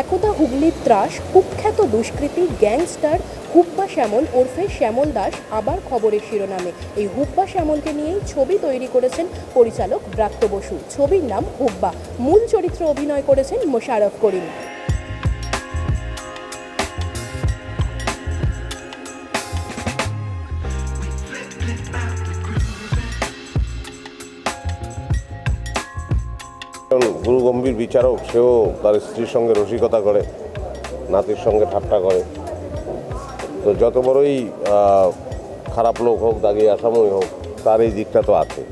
একদা হুগলির ত্রাস, কুখ্যাত দুষ্কৃতী গ্যাংস্টার হুব্বা শ্যামল ওরফে শ্যামল দাস আবার খবরের শিরোনামে। এই হুব্বা শ্যামলকে নিয়েই ছবি তৈরি করেছেন পরিচালক ব্রাত্য বসু। ছবির নাম হুব্বা। মূল চরিত্রে অভিনয় করেছেন মোশারফ করিম। গুরু গম্ভীর বিচারক, সেও তার স্ত্রীর সঙ্গে রসিকতা করে, নাতির সঙ্গে ঠাট্টা করে। তো যত বড়ই খারাপ লোক হোক, দাগি আসামই হোক, তার এই দিকটা তো আছে।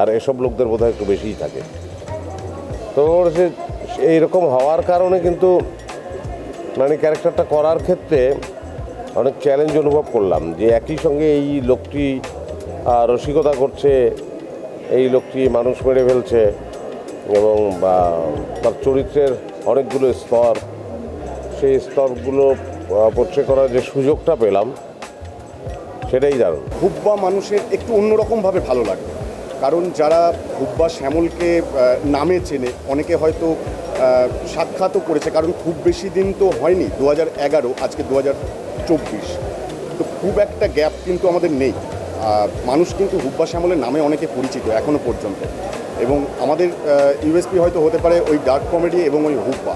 আর এসব লোকদের বোধহয় একটু বেশিই থাকে। তো সে এইরকম হওয়ার কারণে কিন্তু মানে ক্যারেক্টারটা করার ক্ষেত্রে অনেক চ্যালেঞ্জ অনুভব করলাম, যে একই সঙ্গে এই লোকটি রসিকতা করছে, এই লোকটি মানুষ মেরে ফেলছে। এবং তার চরিত্রের অনেকগুলো স্তর, সেই স্তরগুলো পোট্রে করার যে সুযোগটা পেলাম, সেটাই দারুণ। হুব্বা মানুষের একটু অন্যরকমভাবে ভালো লাগবে কারণ যারা হুব্বা শ্যামলকে নামে চেনে, অনেকে হয়তো সাক্ষাৎও করেছে, কারণ খুব বেশি দিন তো হয়নি, দু হাজার এগারো, আজকে দু চব্বিশ। তো খুব একটা গ্যাপ কিন্তু আমাদের নেই। মানুষ কিন্তু হুব্বা শ্যামলের নামে অনেকে পরিচিত এখনও পর্যন্ত। এবং আমাদের ইউএসপি হয়তো হতে পারে ওই ডার্ক কমেডি এবং ওই হুব্বা।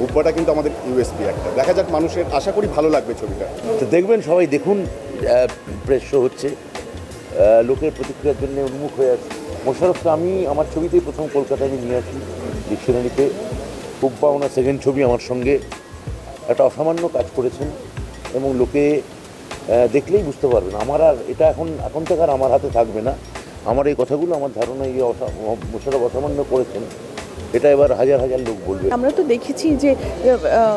হুব্বাটা কিন্তু আমাদের ইউএসপি একটা। দেখা যাক মানুষের, আশা করি ভালো লাগবে ছবিটা। তো দেখবেন সবাই, দেখুন প্রেস শো হচ্ছে। লোকের প্রতিক্রিয়ার জন্য উন্মুখ হয়ে আছে। মোশারফকে আমি আমার ছবিতেই প্রথম কলকাতায় নিয়ে আসি ডিকশনারিতে। হুব্বা ওনার সেকেন্ড ছবি আমার সঙ্গে। একটা অসামান্য কাজ করেছেন। এবং লোকে দেখলেই বুঝতে পারবেন। আমার আর এটা এখন এখন থেকে আর আমার হাতে থাকবে না। আমার এই কথাগুলো, আমার ধারণা এই মোশারফ অসামান্য করেছেন, এটা এবার হাজার হাজার লোক বলবে। আমরা তো দেখেছি যে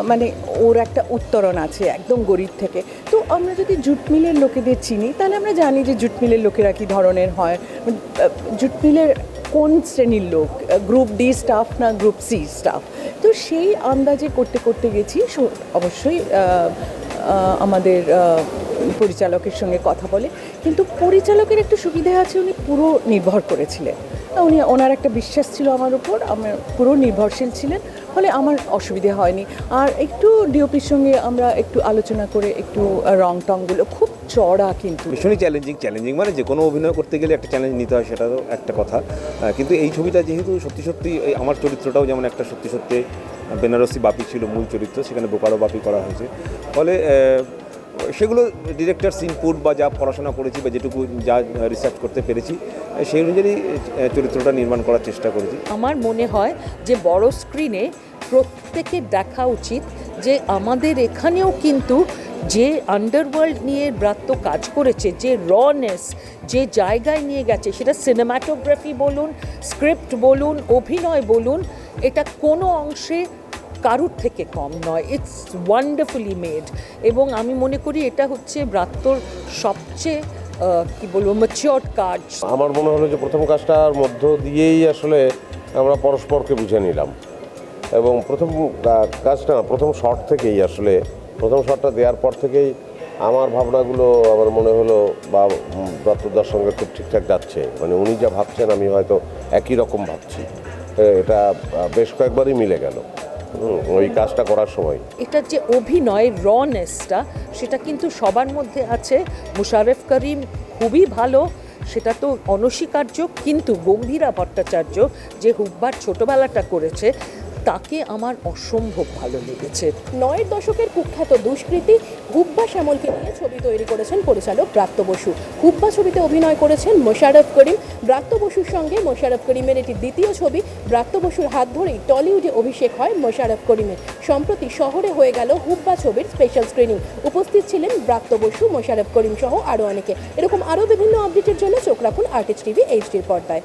মানে ওর একটা উত্তরণ আছে একদম গরিব থেকে। তো আমরা যদি জুট মিলের লোকেদের চিনি, তাহলে আমরা জানি যে জুট মিলের লোকেরা কী ধরনের হয়। জুট মিলের কোন শ্রেণির লোক? গ্রুপ ডি স্টাফ না গ্রুপ সি স্টাফ তো সেই আন্দাজে করতে করতে গেছি। অবশ্যই আমাদের পরিচালকের সঙ্গে কথা বলে, কিন্তু পরিচালকের একটা সুবিধা আছে, উনি পুরো নির্ভর করেছিলেন। উনি, ওনার একটা বিশ্বাস ছিল আমার উপর আমার পুরো নির্ভরশীল ছিলেন, ফলে আমার অসুবিধে হয়নি। আর একটু ডিওপির সঙ্গে আমরা একটু আলোচনা করে একটু রং টংগুলো, খুব চড়া কিন্তু। ভীষণই চ্যালেঞ্জিং চ্যালেঞ্জিং মানে যে কোনো অভিনয় করতে গেলে একটা চ্যালেঞ্জ নিতে হয় সেটাও একটা কথা। কিন্তু এই ছবিটা যেহেতু সত্যি সত্যি আমার চরিত্রটাও যেমন একটা সত্যি সত্যি, বেনারসি বাপি ছিল মূল চরিত্র, সেখানে বোকারো বাপি করা হয়েছে। ফলে সেগুলো ডিরেক্টর ইনপুট বা যা পড়াশোনা করেছি বা যেটুকু যা রিসার্চ করতে পেরেছি, সেই অনুযায়ী চরিত্রটা নির্মাণ করার চেষ্টা করেছি। আমার মনে হয় যে বড় স্ক্রিনে প্রত্যেকের দেখা উচিত যে আমাদের এখানেও কিন্তু যে আন্ডারওয়ার্ল্ড নিয়ে ব্রাত্য কাজ করেছে, যে রনেস যে জায়গায় নিয়ে গেছে, সেটা সিনেমাটোগ্রাফি বলুন স্ক্রিপ্ট বলুন, অভিনয় বলুন, এটা কোনো অংশে কারুর থেকে কম নয়। ইটস ওয়ান্ডারফুলি মেড এবং আমি মনে করি এটা হচ্ছে ব্রাত্যর সবচেয়ে কি বলব ম্যাচিওর্ড কাজ আমার মনে হলো যে প্রথম কাজটার মধ্য দিয়েই আসলে আমরা পরস্পরকে বুঝে নিলাম। এবং প্রথম কাজটা না, প্রথম শট থেকেই আসলে, প্রথম শটটা দেওয়ার পর থেকেই আমার ভাবনাগুলো আমার মনে হলো, বা দত্তদার সঙ্গে খুব ঠিকঠাক যাচ্ছে। মানে উনি যা ভাবছেন আমি হয়তো একই রকম ভাবছি। এটা বেশ কয়েকবারই মিলে গেল। ওই কাজটা করার সময়। এটার যে অভিনয় রনেসটা সেটা কিন্তু সবার মধ্যে আছে। মুশারেফ করিম খুবই ভালো, সেটা তো অনস্বীকার্য, কিন্তু গম্ভীরা ভট্টাচার্য যে হুব্বার ছোটবেলাটা করেছে তাকে আমার অসম্ভব ভালো লেগেছে। নয়ের দশকের কুখ্যাত দুষ্কৃতী হুব্বা শ্যামলকে নিয়ে ছবি তৈরি করেছেন পরিচালক ব্রাত্য বসু। হুব্বা ছবিতে অভিনয় করেছেন মোশারফ করিম। ব্রাত্য বসুর সঙ্গে মোশারফ করিমের এটি দ্বিতীয় ছবি। ব্রাত্য বসুর হাত ধরেই টলিউডে অভিষেক হয় মোশারফ করিমের। সম্প্রতি শহরে হয়ে গেল হুব্বা ছবির স্পেশাল স্ক্রিনিং উপস্থিত ছিলেন ব্রাত্য বসু মোশারফ করিম সহ আরও অনেকে। এরকম আরও বিভিন্ন আপডেটের জন্য চোখ রাখুন আর্টিস্ট টিভি এইচডির পর্দায়।